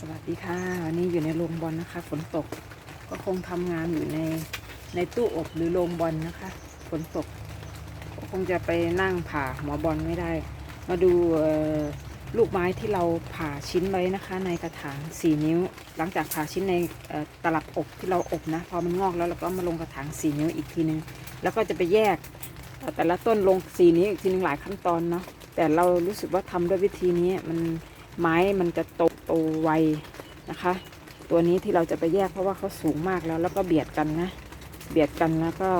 สวัสดีค่ะ วันนี้อยู่ในโรงบอลนะคะ ฝนตกก็คงทำงานอยู่ในในตู้อบหรือโรงบอลนะคะ ฝนตก ก็คงจะไปนั่งผ่าหัวบอลไม่ได้ มาดูลูกไม้ที่เราผ่าชิ้นไว้นะคะ ในกระถาง4นิ้ว หลังจากผ่าชิ้นในตลับอบที่เราอบนะพอมันงอกแล้วเราก็มาลงกระถาง4นิ้วอีกทีนึง แล้วก็จะไปแยกแต่ละต้นลง4นิ้วอีกทีนึงหลายขั้นตอนเนาะแต่เรารู้สึกว่าทำด้วยวิธีนี้มัน ไม้มันจะโตโตไวนะคะ ตัวนี้ที่เราจะไปแยกเพราะว่าเขาสูงมากแล้วแล้วก็เบียดกันนะ เบียดกันแล้วก็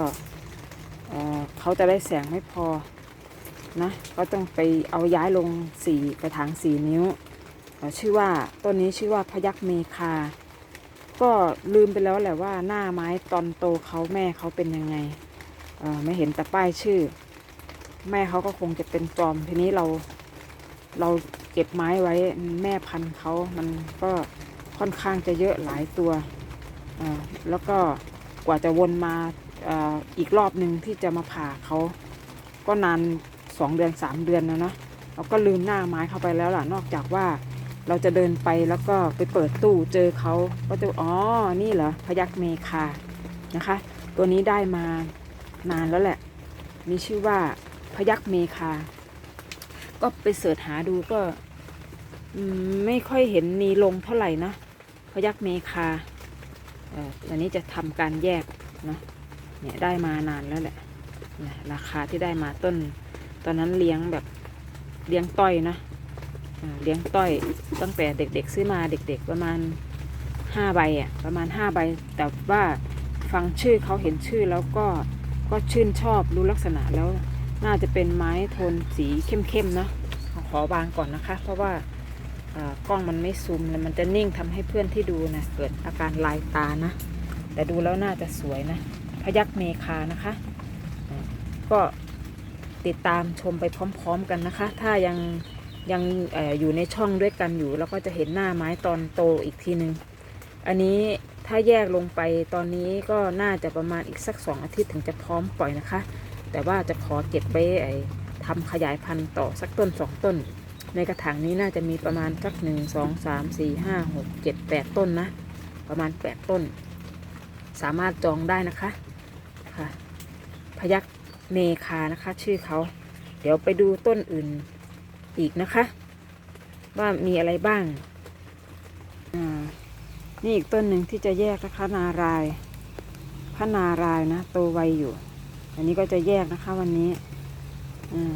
เอ่อเขาจะได้แสงไม่พอนะก็ต้องไปเอาย้ายลงสี่กระถางสี่นิ้วชื่อว่าต้นนี้ชื่อว่าพยักเมคา ก็ลืมไปแล้วแหละว่าหน้าไม้ตอนโตเขาแม่เขาเป็นยังไงไม่เห็นแต่ป้ายชื่อ แม่เขาก็คงจะเป็นปลอมทีนี้เราเรา เก็บไม้ไว้แม่พันธุ์เขามันก็ค่อนข้างจะเยอะหลายตัว แล้วก็กว่าจะวนมาอ,อีกรอบหนึ่งที่จะมาผ่าเขาก็นานสองเดือนสามเดือนนะเนาะเราก็ลืมหน้าไม้เข้าไปแล้วล่ะ นอกจากว่าเราจะเดินไปแล้วก็ไปเปิดตู้เจอเขาก็จะอ๋อ นี่เหรอพยักเมคานะคะ ตัวนี้ได้มานานแล้วแหละ มีชื่อว่าพยักเมคา ก็ไปเสิร์ชหาดูก็ ไม่ค่อยเห็นมีลงเท่าไหร่นะพยักเมคาอันนี้จะทำการแยกนะเนี่ยได้มานานแล้วแหละราคาที่ได้มาต้น ตอนนั้นเลี้ยงแบบเลี้ยงต้อยนะเลี้ยงต้อยตั้งแต่เด็กๆ ซื้อมาเด็กๆประมาณห้าใบอะประมาณห้าใบ แต่ว่าฟังชื่อเขาเห็นชื่อแล้วก็ก็ชื่นชอบรู้ลักษณะแล้วน่าจะเป็นไม้โทนสีเข้มๆนะขอขอวางก่อนนะคะ เพราะว่า กล้องมันไม่ซูมแล้วมันจะนิ่งทำให้เพื่อนที่ดูนะเกิดอาการลายตานะ แต่ดูแล้วน่าจะสวยนะ พยักเมคานะคะ ก็ติดตามชมไปพร้อมๆกันนะคะ ถ้ายังยังออยู่ในช่องด้วยกันอยู่ แล้วก็จะเห็นหน้าไม้ตอนโตอีกทีหนึ่งอันนี้ถ้าแยกลงไปตอนนี้ก็น่าจะประมาณอีกสักสองอาทิตย์ถึงจะพร้อมปล่อยนะคะ แต่ว่าจะขอเก็บไว้ไอ้ทำขยายพันธุ์ต่อสักต้นสองต้น ในกระถางนี้น่าจะมีประมาณสักหนึ่งสองสามสี่ห้าหกเจ็ดแปดต้นนะ ประมาณแปดต้น สามารถจองได้นะคะค่ะพยักเมคานะคะ ชื่อเขา เดี๋ยวไปดูต้นอื่นอีกนะคะ ว่ามีอะไรบ้างนี่อีกต้นหนึ่งที่จะแยกนะคะนารายพระนารายนะโตไวอยู่ อันนี้ก็จะแยกนะคะวันนี้ อืม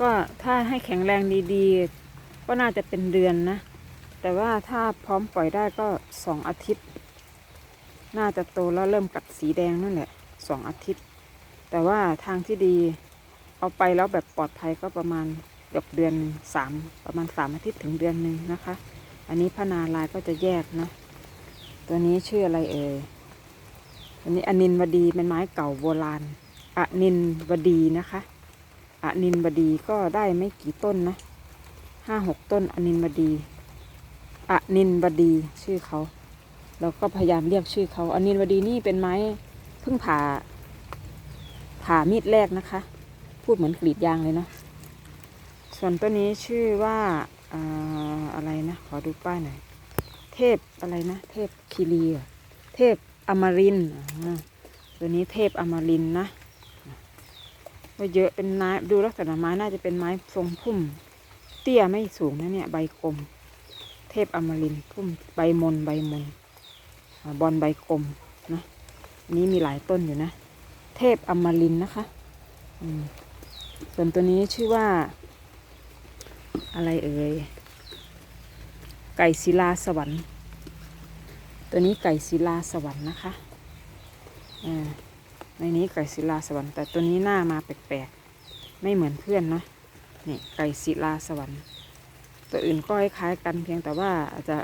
ก็ถ้าให้แข็งแรงดีๆ ก็น่าจะเป็นเดือนนะ แต่ว่าถ้าพร้อมปล่อยได้ก็สองอาทิตย์ น่าจะโตแล้วเริ่มกัดสีแดงนั่นแหละสองอาทิตย์ แต่ว่าทางที่ดีเอาไปแล้วแบบปลอดภัยก็ประมาณเกือบเดือนสามประมาณสามอาทิตย์ถึงเดือนหนึ่งนะคะ อันนี้พนาลายก็จะแยกนะ ตัวนี้ชื่ออะไรเอ่ยอันนี้อนินวดีเป็นไม้เก่าโบราณอนินวดีนะคะ อนินวดีก็ได้ไม่กี่ต้นนะห้าหกต้นอนินวดีอนินวดีชื่อเขาเราก็พยายามเรียกชื่อเขาอนินวดีนี่เป็นไม้เพิ่งผ่า ผ่ามีดแรกนะคะ พูดเหมือนกรีดยางเลยเนาะส่วนตัวนี้ชื่อว่าอะไรนะขอดูป้ายหน่อยเทพอะไรนะเทพคีรีเทพอมรินทร์อ่าตัวนี้เทพอมรินนะ ก็เยอะเป็นไม้ดูลักษณะไม้น่าจะเป็นไม้ทรงพุ่ม เตี้ยไม่สูงนะเนี่ย ใบกลม เทพอมรินพุ่มใบมนใบมนบอลใบกลมนะนี้มีหลายต้นอยู่นะ เทพอมรินนะคะส่วนตัวนี้ชื่อว่า อะไรเอ่ยไก่ศิลาสวรรค์ ตัวนี้ไก่ศิลาสวรรค์นะคะอ่า ในนี้ไก่ศิลาสวรรค์แต่ตัวนี้หน้ามาแปลกๆ ไม่เหมือนเพื่อนนะนี่ไก่ศิลาสวรรค์ ตัวอื่นก็คล้ายกันเพียงแต่ว่าอาจจะ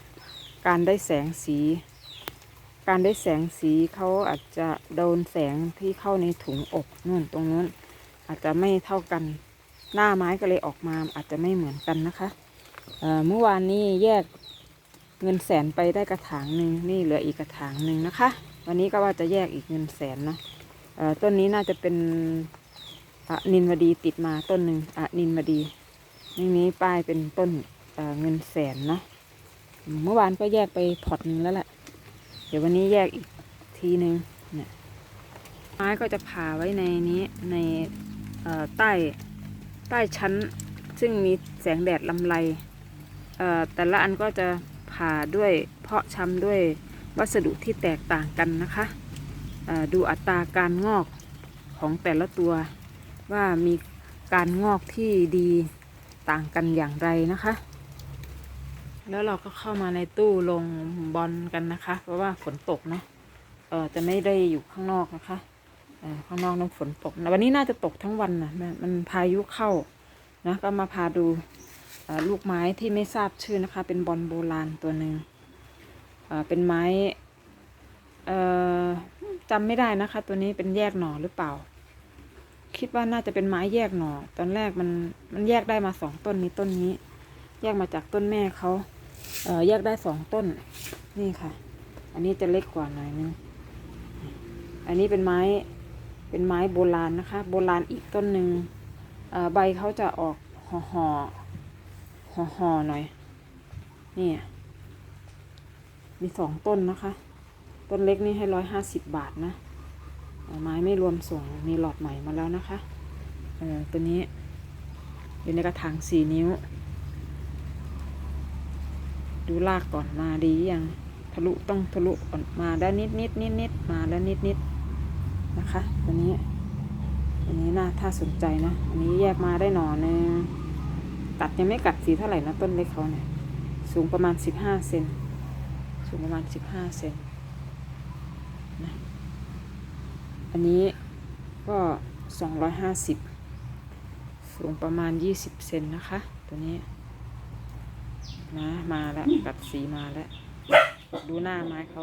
การได้แสงสี การได้แสงสีเขาอาจจะโดนแสงที่เข้าในถุงอบนู่นตรงนู้น อาจจะไม่เท่ากัน หน้าไม้ก็เลยออกมาอาจจะไม่เหมือนกันนะคะเเมื่อวานนี้แยกเงินแสนไปได้กระถางหนึ่งนี่เหลืออีกกระถางหนึ่งนะคะ วันนี้ก็ว่าจะแยกอีกเงินแสนนะ ต้นนี้น่าจะเป็นอะนินวดีติดมาต้นหนึ่งอะนินวดีนี่นี้ป้ายเป็นต้นเเงินแสนนะเมื่อวานก็แยกไปพอตหนึ่งแล้วแหละ เดี๋ยววันนี้แยกอีกทีหนึ่งเนี่ยไม้ก็จะผ่าไว้ในนี้ในใต้ใต้ชั้น ซึ่งมีแสงแดดลำไรแต่ละอันก็จะผ่าด้วยเพาะชำด้วยวัสดุที่แตกต่างกันนะคะ ดูอัตราการงอกของแต่ละตัวว่ามีการงอกที่ดีต่างกันอย่างไรนะคะ แล้วเราก็เข้ามาในตู้ลงบอลกันนะคะ เพราะว่าฝนตกเนาะเออจะไม่ได้อยู่ข้างนอกนะคะข้างนอกนั้นฝนตกวันนี้น่าจะตกทั้งวันนะมันมันพายุเข้านะก็มาพาดูลูกไม้ที่ไม่ทราบชื่อนะคะ เป็นบอลโบราณตัวหนึ่งเป็นไม้เจำไม่ได้นะคะ ตัวนี้เป็นแยกหน่อหรือเปล่า คิดว่าน่าจะเป็นไม้แยกหน่อ ตอนแรกมันมันแยกได้มาสองต้นนี้ต้นนี้ แยกมาจากต้นแม่เขาเออแยกได้สองต้น นี่ค่ะ อันนี้จะเล็กกว่าหน่อยนึงอันนี้เป็นไม้เป็นไม้โบราณนะคะ โบราณอีกต้นหนึ่งใบเขาจะออกห่อห่อห่อห่อหน่อยนี่มีสองต้นนะคะ ต้นเล็กนี่ให้ร้อยห้าสิบบาทนะไม้ไม่รวมส่งมีหลอดใหม่มาแล้วนะคะเออตัวนี้อยู่ในกระถางสี่นิ้ว ดูรากก่อนมาดียังทะลุต้องทะลุก่อนมาได้นิดนิดนิดนิดมาแล้วนิดนิดนะคะ ตัวนี้ตัวนี้น่าถ้าสนใจนะ อันนี้แยกมาได้หน่อนึงกัดยังไม่กัดสีเท่าไหร่นะต้นเล็กเขาเนี่ย สูงประมาณสิบห้าเซน สูงประมาณสิบห้าเซนนะ อันนี้ก็สองร้อยห้าสิบสูงประมาณยี่สิบเซนนะคะ ตัวนี้นะมาแล้วกัดสีมาแล้ว ดูหน้าไม้เขา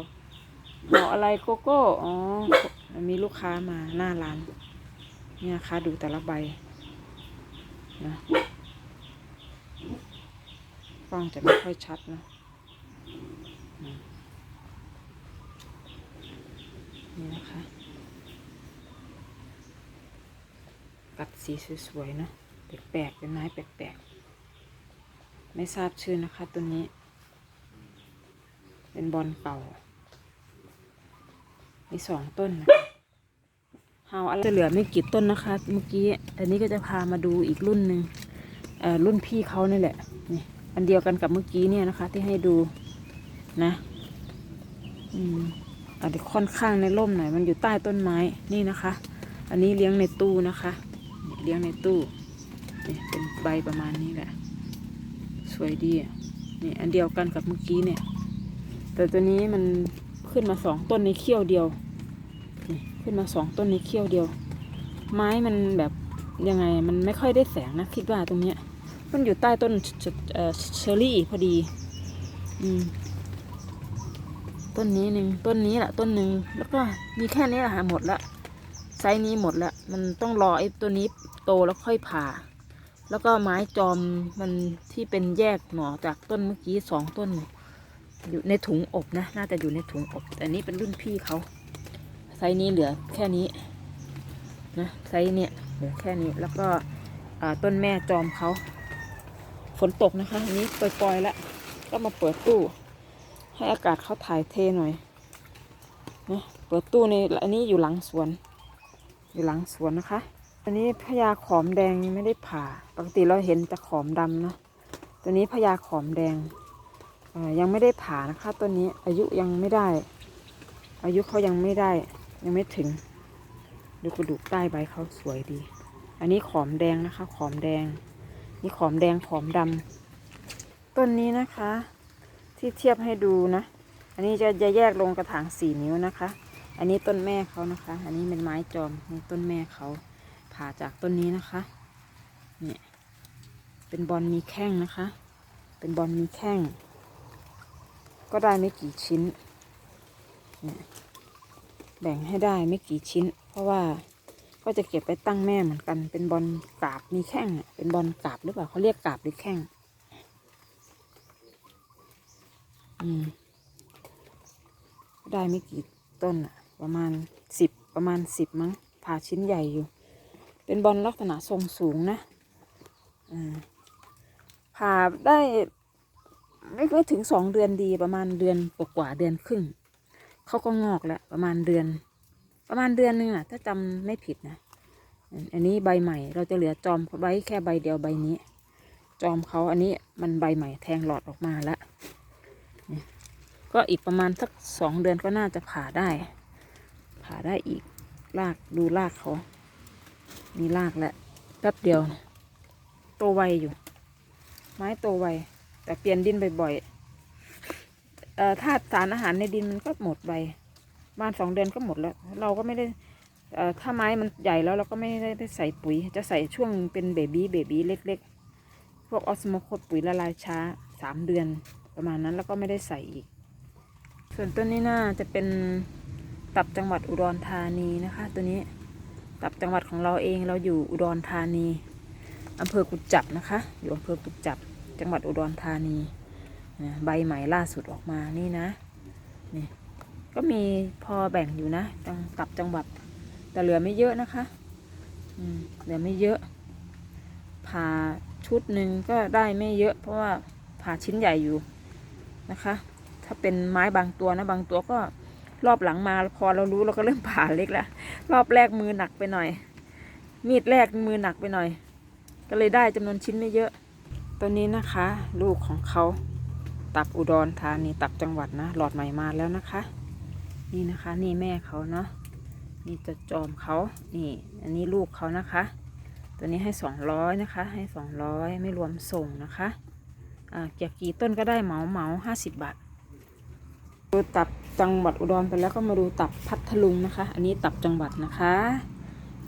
เหออะไรโกโก้ อ๋อ มีลูกค้ามาหน้าร้าน เนี่ยคะดูแต่ละใบนะกล้องจะไม่ค่อยชัดนะนี่นะคะ กัดสีสวยๆเนอะแปลกๆเป็นไม้แปลกๆ ไม่ทราบชื่อนะคะตัวนี้ เป็นบอลเก่า มีสองต้นนะเฮาอะไรจะเหลือไม่กี่ต้นนะคะ เมื่อกี้ อันนี้ก็จะพามาดูอีกรุ่นหนึ่งรุ่นพี่เขานี่แหละ นี่ อันเดียวกันกับเมื่อกี้เนี่ยนะคะ ที่ให้ดูนะอืมอาจจะค่อนข้างในร่มหน่อย มันอยู่ใต้ต้นไม้นี่นะคะ อันนี้เลี้ยงในตู้นะคะ เลี้ยงในตู้นี่เป็นใบประมาณนี้แหละ สวยดีอะนี่อันเดียวกันกับเมื่อกี้เนี่ย แต่ตัวนี้มันขึ้นมาสองต้นในเขี้ยวเดียวนี่ขึ้นมาสองต้นในเขี้ยวเดียว ไม้มันแบบยังไงมันไม่ค่อยได้แสงนะคิดว่าตรงเนี้ย มันอยู่ใต้ต้นเชอ่อเชอรี่พอดีอืมต้นนี้หนึ่งต้นนี้แหละต้นหนึ่งแล้วก็มีแค่นี้แหละค่ะหมดละ ไซส์นี้หมดและมันต้องรอไอ้ตัวนี้โตแล้วค่อยผ่า แล้วก็ไม้จอมมันที่เป็นแยกหน่อจากต้นเมื่อกี้สองต้น อยู่ในถุงอบนะ น่าจะอยู่ในถุงอบ แต่นี่เป็นรุ่นพี่เขาไซส์นี้เหลือแค่นี้นะไซส์เนี่ยเหลือแค่นี้แล้วก็ต้นแม่จอมเขาฝนตกนะคะอันนี้ปล่อยๆแล้วก็มาเปิดตู้ ให้อากาศเขาถ่ายเทหน่อยนะเปิดตู้ในอันนี้อยู่หลังสวน อยู่หลังสวนนะคะอันนี้พญาขอมแดงไม่ได้ผ่า ปกติเราเห็นแต่ขอมดำเนะ ตัวนี้พญาขอมแดงยังไม่ได้ผ่านะคะ ตัวนี้อายุยังไม่ได้ อายุเขายังไม่ได้ ยังไม่ถึง ดูกระดูกใต้ใบเขาสวยดี อันนี้ขอมแดงนะคะ ขอมแดง นี่ขอมแดงขอมดำต้นนี้นะคะ ที่เทียบให้ดูนะ อันนี้จะจะแยกลงกระถางสี่นิ้วนะคะ อันนี้ต้นแม่เขานะคะ อันนี้เป็นไม้จอมนี่ต้นแม่เขาผ่าจากต้นนี้นะคะเนี่ยเป็นบอลมีแข้งนะคะ เป็นบอลมีแข้ง ก็ได้ไม่กี่ชิ้นเนี่ยแบ่งให้ได้ไม่กี่ชิ้น เพราะว่าก็จะเก็บไปตั้งแม่เหมือนกัน เป็นบอลกาบมีแข้งเป็นบอลกาบหรือเปล่าเขาเรียกกาบหรือแข้งอืมได้ไม่กี่ต้นอะ ประมาณสิบประมาณสิบมั้งผ่าชิ้นใหญ่อยู่ เป็นบอลลักษณะทรงสูงนะผ่าได้ไม่ไม่ถึงสองเดือนดีประมาณเดือนกว่าเดือนครึ่งเขาก็งอกแล้วประมาณเดือน ประมาณเดือนหนึงอะ ถ้าจำไม่ผิดนะ อันนี้ใบใหม่เราจะเหลือจอมไว้แค่ใบเดียวใบนี้ จอมเขาอันนี้มันใบใหม่แทงหลอดออกมาแล้วก็อีกประมาณสักสองเดือนก็น่าจะผ่าได้ ผ่าได้อีกรากดูรากเขามีรากแล้วแป๊บเดียวโตไวอยู่ ไม้โตไว แต่เปลี่ยนดินบ่อยๆธาตุสารอาหารในดินมันก็หมดไปประมาณสองเดือนก็หมดแล้ว เราก็ไม่ได้ถ้าไม้มันใหญ่แล้วเราก็ไม่ได้ได้ใส่ปุ๋ย จะใส่ช่วงเป็นเบบี้เบบี้เล็ก ๆ พวกออสโมโคดปุ๋ยละลายช้าสามเดือนประมาณนั้นแล้วก็ไม่ได้ใส่อีก ส่วนต้นนี้น่าจะเป็น ตับจังหวัดอุดรธานีนะคะ ตัวนี้ตับจังหวัดของเราเองเราอยู่อุดรธานีอำเภอกุจจับนะคะ อยู่อำเภอกุจจับ จังหวัดอุดรธานีนะใบใหม่ล่าสุดออกมานี่นะนี่ก็มีพอแบ่งอยู่นะจังตับจังหวัด แต่เหลือไม่เยอะนะคะเหลือไม่เยอะผ่าชุดหนึ่งก็ได้ไม่เยอะ เพราะว่าผ่าชิ้นใหญ่อยู่นะคะ ถ้าเป็นไม้บางตัวนะบางตัวก็ รอบหลังมาพอเรารู้เราก็เริ่มผ่าเล็กแล้วรอบแรกมือหนักไปหน่อย มีดแรกมือหนักไปหน่อย ก็เลยได้จำนวนชิ้นไม่เยอะ ตัวนี้นะคะ ลูกของเขาตับอุดรธานีตับจังหวัดนะ หลอดใหม่มาแล้วนะคะ นี่นะคะ นี่แม่เขาเนาะนี่จะจอมเขานี่ อันนี้ลูกเขานะคะ ตัวนี้ให้สองร้อยนะคะ ให้สองร้อยไม่รวมส่งนะคะอ่าเกี่ยวกี่ต้นก็ได้เหมาเหมาห้าสิบบาทดูตับ จังหวัดอุดรไปแล้วก็มาดูตับพัทลุงนะคะ อันนี้ตับจังหวัดนะคะ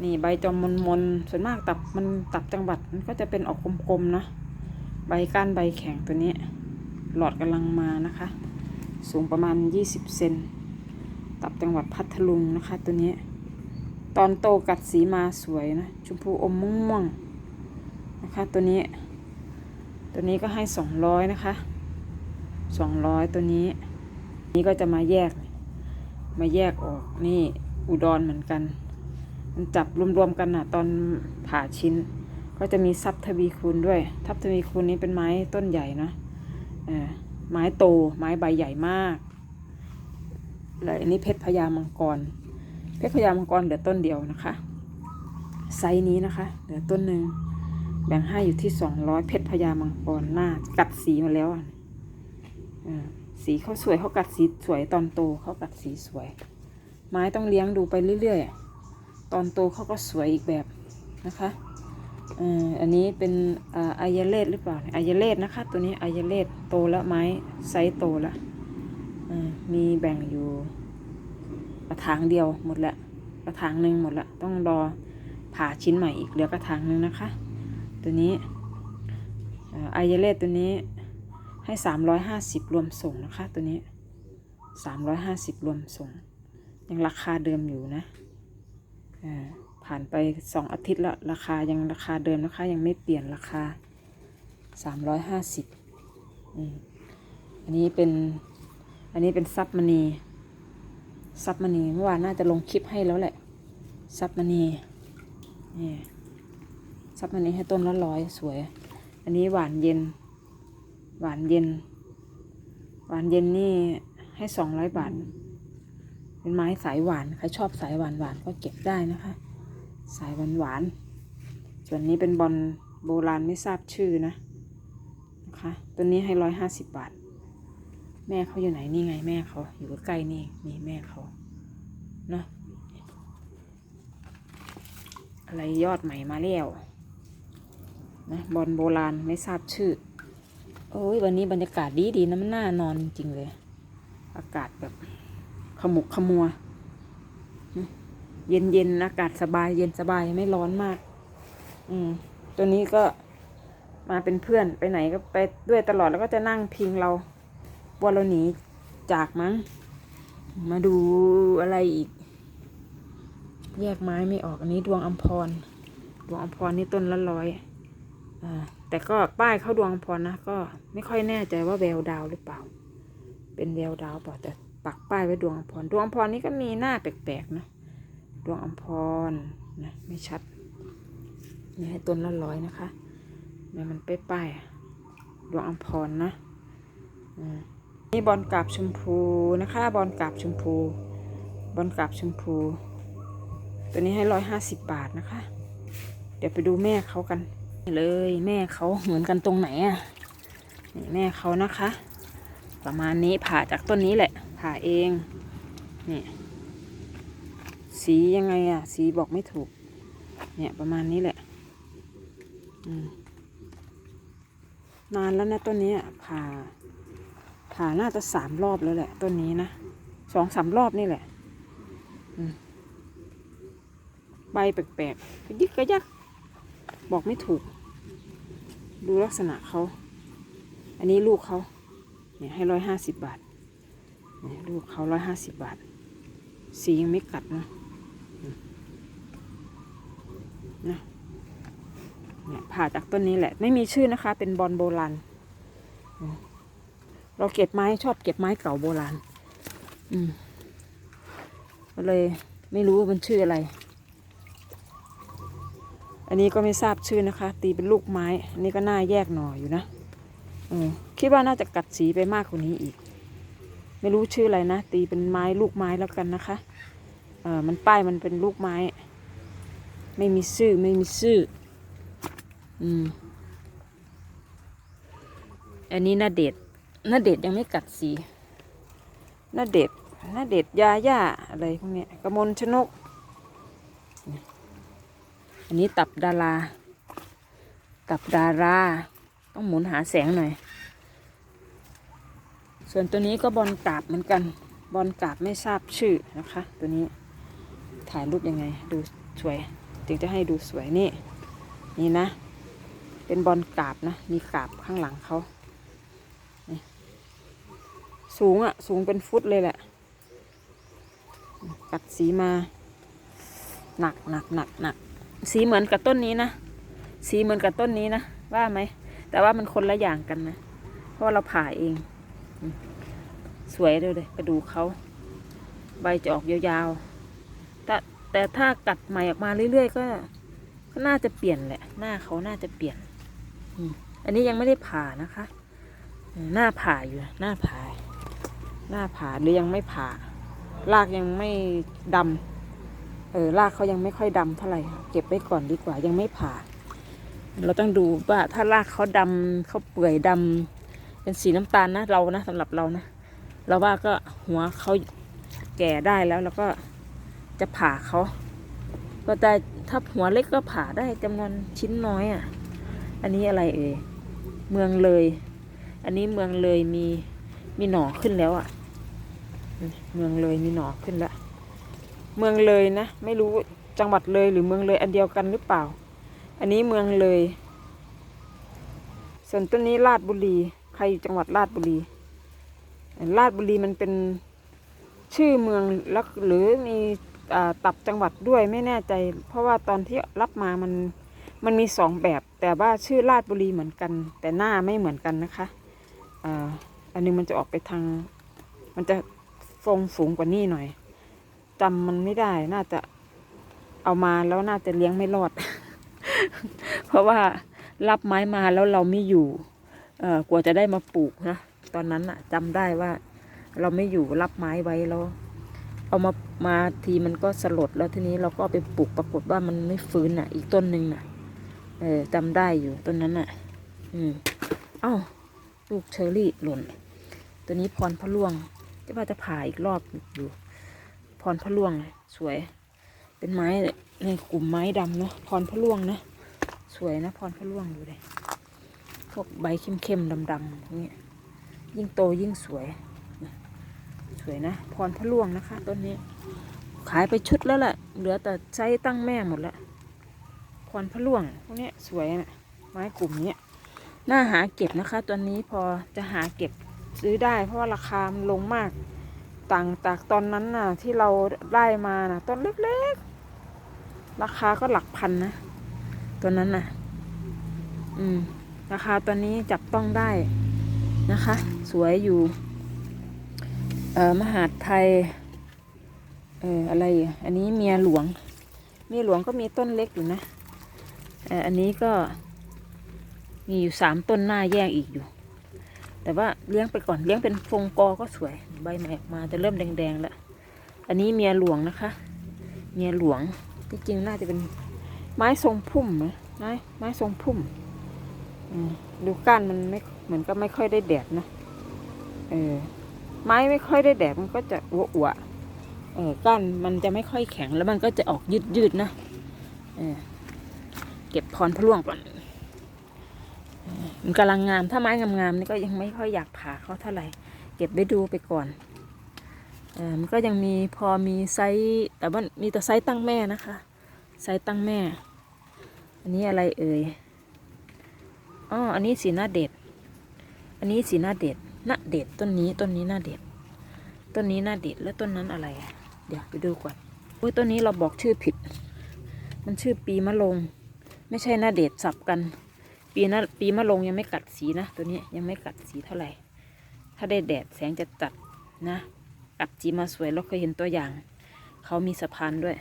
นี่ใบจอมมนมนๆส่วนมากตับมันตับจังหวัดมันก็จะเป็นออกกลมๆนะใบก้านใบแข็งตัวนี้ หลอดกำลังมานะคะ สูงประมาณ 20 เซนตับจังหวัดพัทลุงนะคะตัวนี้ ตอนโตกัดสีมาสวยนะชมพูอมม่วงๆนะคะตัวนี้ ตัวนี้ก็ให้ 200 นะคะ 200 ตัวนี้ นี่ก็จะมาแยก มาแยกออกนี่อุดรเหมือนกัน มันจับรวมๆกันนะตอนผ่าชิ้น ก็จะมีซับทวีคูณด้วยทับทวีคูณนี้เป็นไม้ต้นใหญ่นะเออไม้โตไม้ใบใหญ่มากแล้วอันนี้เพชรพญามังกร เพชรพญามังกรเหลือต้นเดียวนะคะ ไซส์นี้นะคะเหลือต้นหนึ่งแบ่งให้อยู่ที่สองร้อยเพชรพญามังกรหน้ากัดสีมาแล้วอะ สีเขาสวยเขากัดสีสวยตอนโตเขากัดสีสวย ไม้ต้องเลี้ยงดูไปเรื่อยๆ ตอนโตเขาก็สวยอีกแบบนะคะอันนี้เป็นอายาเลดหรือเปล่าอายาเลดนะคะ ตัวนี้อายาเลดโตแล้วไม้ไซส์โตแล้วมีแบ่งอยู่กระถางเดียวหมดละกระถางหนึ่งหมดละต้องรอผ่าชิ้นใหม่อีกเหลือกระถางหนึ่งนะคะ ตัวนี้อายาเลดตัวนี้ ให้สามร้อยห้าสิบรวมส่งนะคะตัวนี้สามร้อยห้าสิบรวมส่ง ยังราคาเดิมอยู่นะผ่านไปสองอาทิตย์แล้วราคายังราคาเดิมนะคะ ยังไม่เปลี่ยนราคาสามร้อยห้าสิบอันนี้เป็นอันนี้เป็นซับมณีซับมณีเมื่อวานน่าจะลงคลิปให้แล้วแหละซับมณีนี่ซับมณีให้ต้นละร้อยสวย อันนี้หวานเย็น หวานเย็น หวานเย็นนี่ให้สองร้อยบาท เป็นไม้สายหวาน ใครชอบสายหวานหวานก็เก็บได้นะคะ สายหวานหวาน ส่วนนี้เป็นบอลโบราณไม่ทราบชื่อนะนะคะ ตัวนี้ให้ร้อยห้าสิบบาท แม่เขาอยู่ไหนนี่ไงแม่เขาอยู่ใกล้นี่นี่แม่เขาเนาะอะไรยอดใหม่มาแล้วนะบอลโบราณไม่ทราบชื่อ โอ้ยวันนี้บรรยากาศดีดีนะมันน่านอนจริงเลย อากาศแบบขมุกขมัว เย็นเย็นอากาศสบาย เย็นสบายไม่ร้อนมาก อืม ตัวนี้ก็มาเป็นเพื่อนไปไหนก็ไปด้วยตลอดแล้วก็จะนั่งพิงเราวัวเราหนีจากมั้ง มาดูอะไรอีก แยกไม้ไม่ออกอันนี้ดวงอัมพร ดวงอัมพรนี่ต้นละร้อย แต่ก็ป้ายเขาดวงอัมพรนะ ก็ไม่ค่อยแน่ใจว่าแววดาวหรือเปล่า เป็นแววดาวเปล่าแต่ปักป้ายไว้ดวงอัมพรดวงอัมพรนี่ก็มีหน้าแปลกๆนะดวงอัมพรนะไม่ชัดนี่ให้ต้นละร้อยนะคะแม่ยมันไปป้ายๆดวงอัมพรนะนี่บอลกราบชมพูนะคะ บอลกราบชมพู บอลกราบชมพู ตัวนี้ให้ร้อยห้าสิบบาทนะคะ เดี๋ยวไปดูแม่เขากัน เลยแม่เขาเหมือนกันตรงไหนอะนี่แม่เขานะคะ ประมาณนี้ผ่าจากต้นนี้แหละ ผ่าเองนี่สียังไงอะ สีบอกไม่ถูก เนี่ยประมาณนี้แหละนานแล้วนะต้นนี้ผ่า ผ่าน่าจะสามรอบแล้วแหละต้นนี้นะสองสามรอบนี่แหละใบแปลกๆกระยิกกระยัก บอกไม่ถูก ดูลักษณะเขา อันนี้ลูกเขาเนี่ยให้ร้อยห้าสิบบาทเนี่ยลูกเขาร้อยห้าสิบบาท สียังไม่กัดนะนะเนี่ยผ่าจากต้นนี้แหละ ไม่มีชื่อนะคะ เป็นบอลโบราณเราเก็บไม้ชอบเก็บไม้เก่าโบราณ อืมก็เลยไม่รู้ว่ามันชื่ออะไร อันนี้ก็ไม่ทราบชื่อนะคะ ตีเป็นลูกไม้อันนี้ก็น่าแยกหน่ออยู่นะอคิดว่าน่าจะกัดสีไปมากกว่านี้อีก ไม่รู้ชื่ออะไรนะ ตีเป็นไม้ลูกไม้แล้วกันนะคะเออมันป้ายมันเป็นลูกไม้ ไม่มีชื่อไม่มีชื่อ อืม อันนี้นาเดชน์นาเดชน์ยังไม่กัดสีนาเดชน์นาเดชน์ยาย่าอะไรพวกเนี้ยกระมลชนก อันนี้ตับดารา ตับดารา ต้องหมุนหาแสงหน่อย ส่วนตัวนี้ก็บอลกราบเหมือนกัน บอลกราบไม่ทราบชื่อนะคะ ตัวนี้ถ่ายรูปยังไง ดูสวย ถึงจะให้ดูสวยนี่ นี่นะ เป็นบอลกราบนะ มีกราบข้างหลังเขา สูงอะ่ะ สูงเป็นฟุตเลยแหละ กัดสีมา หนักหนักหนักหนัก สีเหมือนกับต้นนี้นะ สีเหมือนกับต้นนี้นะ ว่าไหม แต่ว่ามันคนละอย่างกันนะ เพราะาเราผ่าเอง สวยเลยเลยกระดูกเขาใบจะออกยาวๆ แต่แต่ถ้ากัดใหม่ออกมาเรื่อยๆ ก็ก็น่าจะเปลี่ยนแหละ หน้าเขาน่าจะเปลี่ยนอันนี้ยังไม่ได้ผ่านะคะ หน้าผ่าอยู่ หน้าผ่า หน้าผ่าหรือยังไม่ผ่า รากยังไม่ดำ เออรากเขายังไม่ค่อยดำเท่าไหร่เก็บไว้ก่อนดีกว่ายังไม่ผ่า เราต้องดูว่าถ้ารากเขาดำเขาเปื่อยดำเป็นสีน้ำตาลนะเรานะสำหรับเรานะเราว่าก็หัวเขาแก่ได้แล้วแล้วก็จะผ่าเขาก็ได้ถ้าหัวเล็กก็ผ่าได้จำนวนชิ้นน้อยอะ อันนี้อะไรเอ่ยเมืองเลย อันนี้เมืองเลยมีมีหน่อขึ้นแล้วอะ เมืองเลยมีหน่อขึ้นแล้ว เมืองเลยนะ ไม่รู้จังหวัดเลยหรือเมืองเลยอันเดียวกันหรือเปล่า อันนี้เมืองเลย ส่วนต้นนี้ลาดบุรี ใครอยู่จังหวัดลาดบุรีลาดบุรีมันเป็นชื่อเมืองแล้วหรือมีตับจังหวัดด้วยไม่แน่ใจ เพราะว่าตอนที่รับมามันมันมีสองแบบ แต่ว่าชื่อลาดบุรีเหมือนกัน แต่หน้าไม่เหมือนกันนะคะอ,อันนึงมันจะออกไปทาง มันจะทรงสูงกว่านี้หน่อย จำมันไม่ได้ น่าจะเอามาแล้วน่าจะเลี้ยงไม่รอด เพราะว่ารับไม้มาแล้วเราไม่อยู่ เอ่อกว่าจะได้มาปลูกนะตอนนั้นอะจำได้ว่า เราไม่อยู่รับไม้ไว้แล้วเอามามาทีมันก็สลดแล้วทีนี้เราก็ไปปลูกปรากฏว่ามันไม่ฟื้นอะ อีกต้นหนึ่งน่ะ เออจำได้อยู่ต้นนั้นอะ อืมเอ้าลูกเชอรี่หล่น ตัวนี้พรพะล่วงจะว่าจะผ่าอีกรอบอยู่ พรพะล่วงสวย เป็นไม้ในกลุ่มไม้ดำเนาะพรพะล่วงนะ สวยนะพรพะล่วงดูเลยพวกใบเข้มๆดำๆอย่างเงี้ยยิ่งโตยิ่งสวย สวยนะ พรพะล่วงนะคะต้นนี้ ขายไปชุดแล้วแหละเหลือแต่ใช้ตั้งแม่หมดแล้วพรพะล่วงพวกนี้สวยนะไม้กลุ่มนี้น่าหาเก็บนะคะ ตัวนี้พอจะหาเก็บซื้อได้ เพราะว่าราคามันลงมาก ต่างจากตอนนั้นน่ะ ที่เราได้มาน่ะต้นเล็กๆ ราคาก็หลักพันนะตัวนั้นน่ะ อืม ราคาตอนนี้จับต้องได้นะคะ สวยอยู่ เอ่อมหาดไทย เอ่ออะไร อันนี้เมียหลวง เมียหลวงก็มีต้นเล็กอยู่นะเอ่ออันนี้ก็มีอยู่สามต้นหน้าแยกอีกอยู่ แต่ว่าเลี้ยงไปก่อนเลี้ยงเป็นฟงกอก็สวยใบใหม่ออกมาจะเริ่มแดงๆแล้วอันนี้เมียหลวงนะคะ เมียหลวงที่จริงน่าจะเป็นไม้ทรงพุ่มนะไม้ไม้ทรงพุ่มดูก้านมันไม่เหมือนก็ไม่ค่อยได้แดดนะเออไม้ไม่ค่อยได้แดดมันก็จะอ้วะเออก้านมันจะไม่ค่อยแข็งแล้วมันก็จะออกยืดๆนะเออเก็บพรพร่วงก่อน มันกำลังงามถ้าไม้งามๆนี่ก็ยังไม่ค่อยอยากผ่าเขาเท่าไหร่ เก็บไว้ดูไปก่อนเออมันก็ยังมีพอมีไซส์แต่ว่ามีแต่ไซส์ตั้งแม่นะคะไซส์ตั้งแม่ อันนี้อะไรเอ่ยอ๋ออันนี้สีหน้าเด็ด อันนี้สีหน้าเด็ดหน้าเด็ดต้นนี้ต้นนี้หน้าเด็ด ต้นนี้หน้าเด็ดแล้วต้นนั้นอะไร เดี๋ยวไปดูก่อนอุ้ยต้นนี้เราบอกชื่อผิด มันชื่อปีมะลง ไม่ใช่หน้าเด็ดสับกัน ปีหน้าปีมะลงยังไม่กัดสีนะ ตัวนี้ยังไม่กัดสีเท่าไหร่ ถ้าได้แดดแสงจะจัดนะกัดจีมาสวยแล้วเคยเห็นตัวอย่าง เขามีสะพานด้วย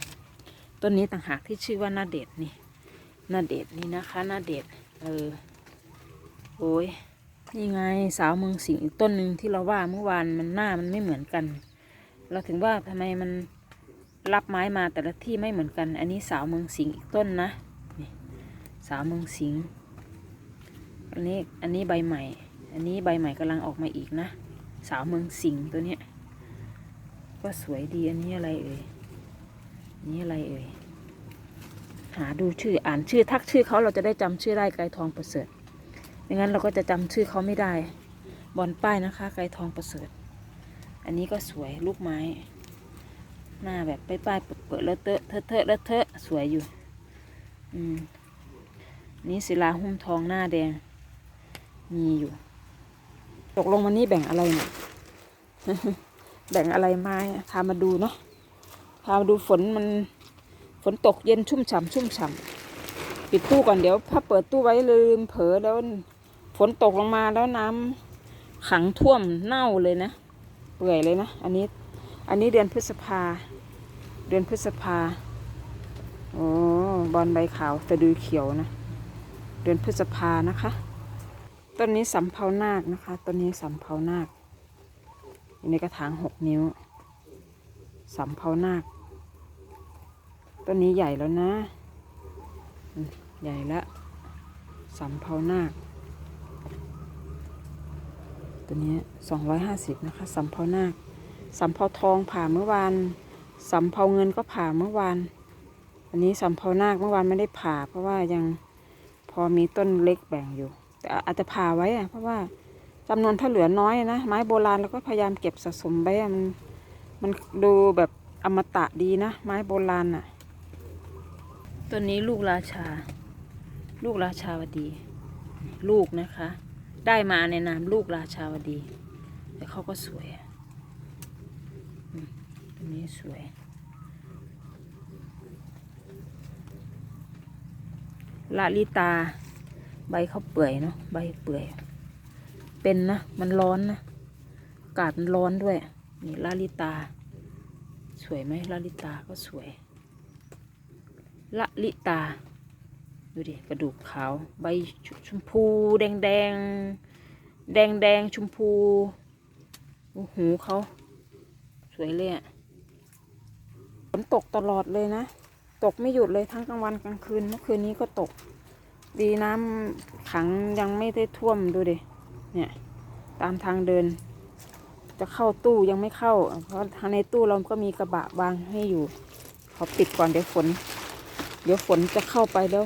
ต้นนี้ต่างหากที่ชื่อว่าหน้าเดดนี่หน้าเดดนี่นะคะหน้าเดดเออโอ้ยนี่ไงสาวเมืองสิงห์อีกต้นหนึ่งที่เราว่าเมื่อวานมันหน้ามันไม่เหมือนกัน เราถึงว่าทำไมมันรับไม้มาแต่ละที่ไม่เหมือนกัน อันนี้สาวเมืองสิงห์อีกต้นนะนี่สาวเมืองสิงห์ อันนี้อันนี้ใบใหม่ อันนี้ใบใหม่กำลังออกมาอีกนะ สาวเมืองสิงตัวเนี้ยก็สวยดีอันนี้อะไรเอ่ยอันนี้อะไรเอ่ยหาดูชื่ออ่านชื่อทักชื่อเขาเราจะได้จำชื่อได้ไกรทองประเสริฐไม่งั้นเราก็จะจำชื่อเขาไม่ได้ บอลป้ายนะคะ ไกรทองประเสริฐ อันนี้ก็สวยลูกไม้ หน้าแบบป้ายป้ายๆเปิดๆแล้วเตอะเทอะเทอะแล้วเทอะสวยอยู่ อืม นี่ศิลาหุ้มทองหน้าแดง มีอยู่ ตกลงวันนี้แบ่งอะไรเนี่ยแบ่งอะไรมาพามาดูเนาะพามาดูฝนมันฝนตกเย็นชุ่มฉ่ำชุ่มฉ่ำปิดตู้ก่อนเดี๋ยวถ้าเปิดตู้ไว้ลืมเผลอแล้วฝนตกลงมาแล้วน้ำขังท่วมเน่าเลยนะเปื่อยเลยนะอันนี้ อันนี้เดือนพฤษภา เดือนพฤษภาโอ้บอลใบขาวสะดือเขียวนะ เดือนพฤษภานะคะ ต้นนี้สำเภานาคนะคะต้นนี้สำเภานาคอยู่ในกระถางหกนิ้วสำเภานาคต้นนี้ใหญ่แล้วนะ ใหญ่แล้วสำเภานาคตัวนี้สองร้อยห้าสิบนะคะสำเภานาคสำเภาทองผ่าเมื่อวานสำเภาเงินก็ผ่าเมื่อวานอันนี้สำเภานาคเมื่อวานไม่ได้ผ่า เพราะว่ายังพอมีต้นเล็กแบ่งอยู่ แต่อาจจะผ่าไว้อะเพราะว่าจำนวนถ้าเหลือน้อยนะ ไม้โบราณเราก็พยายามเก็บสะสมไว้มันมันดูแบบอมตะดีนะ ไม้โบราณน่ะต้นนี้ลูกราชา ลูกราชาวดี ลูกนะคะ ได้มาในนามลูกราชาวดี แต่เขาก็สวยอะอืมต้นนี้สวย ลาลิตา ใบเขาเปื่อยเนาะใบเปื่อย เป็นนะ มันร้อนนะอากาศมันร้อนด้วย นี่ลาลิตา สวยไหมลาลิตาก็สวยละลิตา ดูดิกระดูกขาว ใบชมพู แดงแดงแดงแดงชมพูโอ้หูเขาสวยเลยอะฝนตกตลอดเลยนะ ตกไม่หยุดเลยทั้งกลางวันกลางคืนเมื่อคืนนี้ก็ตก ดีน้ำขังยังไม่ได้ท่วมดูดิเนี่ย ตามทางเดิน จะเข้าตู้ยังไม่เข้า เพราะทางในตู้เราก็มีกระบะวางให้อยู่ ขอปิดก่อนเดี๋ยวฝน เดี๋ยวฝนจะเข้าไปแล้ว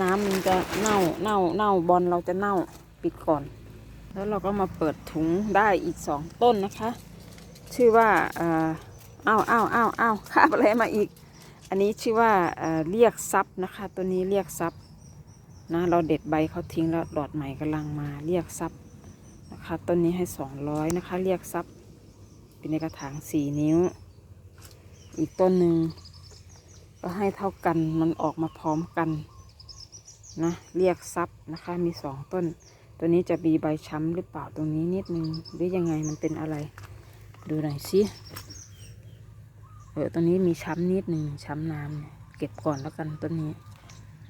น้ำมันจะเน่าเน่าเน่าบอลเราจะเน่าปิดก่อน แล้วเราก็มาเปิดถุงได้อีกสองต้นนะคะ ชื่อว่าเอ้าวอ้าวอ้าวอ้าวคาบอะไรมาอีก อันนี้ชื่อว่าเรียกทรัพย์นะคะ ตัวนี้เรียกทรัพย์ นะเราเด็ดใบเขาทิ้งแล้วดอดใหม่กำลังมาเรียกทรัพย์นะคะต้นนี้ให้สองร้อยนะคะ เรียกทรัพย์เป็นในกระถางสี่นิ้ว อีกต้นหนึ่งก็ให้เท่ากันมันออกมาพร้อมกันนะเรียกทรัพย์นะคะมีสองต้น ตัวนี้จะมีใบช้ำหรือเปล่าตรงนี้นิดนึงหรือยังไงมันเป็นอะไร ดูหน่อยสิเออตรงนี้มีช้ำนิดหนึ่งช้ำน้ำเก็บก่อนแล้วกันต้นนี้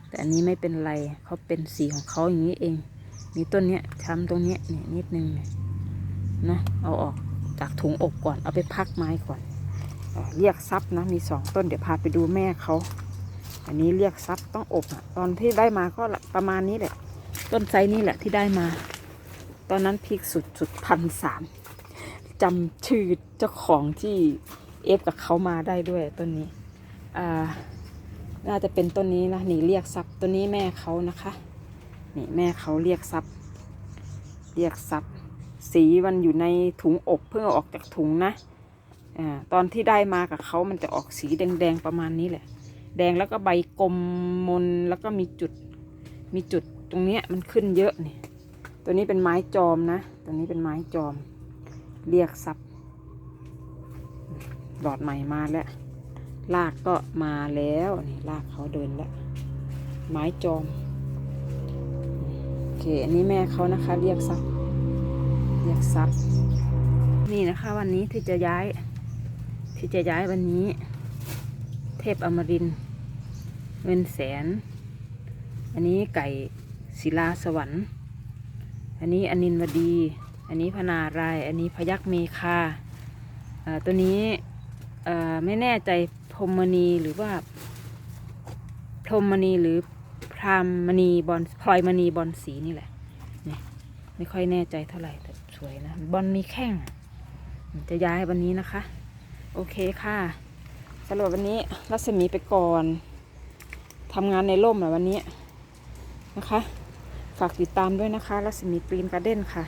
แต่อันนี้ไม่เป็นไรเขาเป็นสีของเขาอย่างนี้เอง มีต้นเนี้ยช้ำตรงเนี้ยเนี่ยนิดนึงเนี่ยนะเอาออกจากถุงอบก่อนเอาไปพักไม้ก่อน เรียกซับนะมีสองต้นเดี๋ยวพาไปดูแม่เขาอันนี้เรียกซับต้องอบอะตอนที่ได้มาก็ประมาณนี้แหละ ต้นไซนี้แหละที่ได้มา ตอนนั้นพีคสุดสุดพันสามจำชื่อเจ้าของที่เอฟกับเขามาได้ด้วยต้นนี้อ่า น่าจะเป็นต้นนี้นะนี่เรียกซับต้นนี้แม่เขานะคะนี่แม่เขาเรียกซับเรียกซับสีมันอยู่ในถุงอบเพิ่งอออกจากถุงนะอ่าตอนที่ได้มากับเขามันจะออกสีแดงๆประมาณนี้แหละ แดงแล้วก็ใบกลมมนแล้วก็มีจุดมีจุดตรงเนี้ยมันขึ้นเยอะเนี่ยตัวนี้เป็นไม้จอมนะ ตัวนี้เป็นไม้จอม เรียกซับหลอดใหม่มาแล้ว ลากก็มาแล้วนี่ลากเขาเดินแล้ว ไม้จอมโอเคอันนี้แม่เขานะคะ เรียกซับเรียกซับนี่นะคะ วันนี้ที่จะย้าย ที่จะย้ายวันนี้ เทพอมรินเงินแสน อันนี้ไก่ศิลาสวรรค์ อันนี้อนินวดี อันนี้พนาราย อันนี้พยักเมคาตัวนี้ไม่แน่ใจ พรหมณีหรือว่า พรหมณีหรือพรามมณีบอลพลอยมณีบอลสีนี่แหละนี่ไม่ค่อยแน่ใจเท่าไหร่แต่สวยนะ บอลมีแข้ง จะย้ายวันนี้นะคะ โอเคค่ะสำหรับวันนี้รัศมีไปก่อนทำงานในร่มอะวันนี้นะคะ ฝากติดตามด้วยนะคะ รัศมีกรีนการ์เด้นค่ะ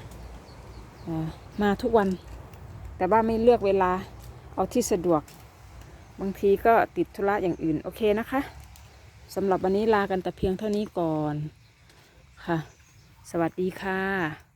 ามาทุกวัน แต่ว่าไม่เลือกเวลาเอาที่สะดวก บางทีก็ติดธุระอย่างอื่น โอเคนะคะสำหรับวันนี้ลากันแต่เพียงเท่านี้ก่อนค่ะ สวัสดีค่ะ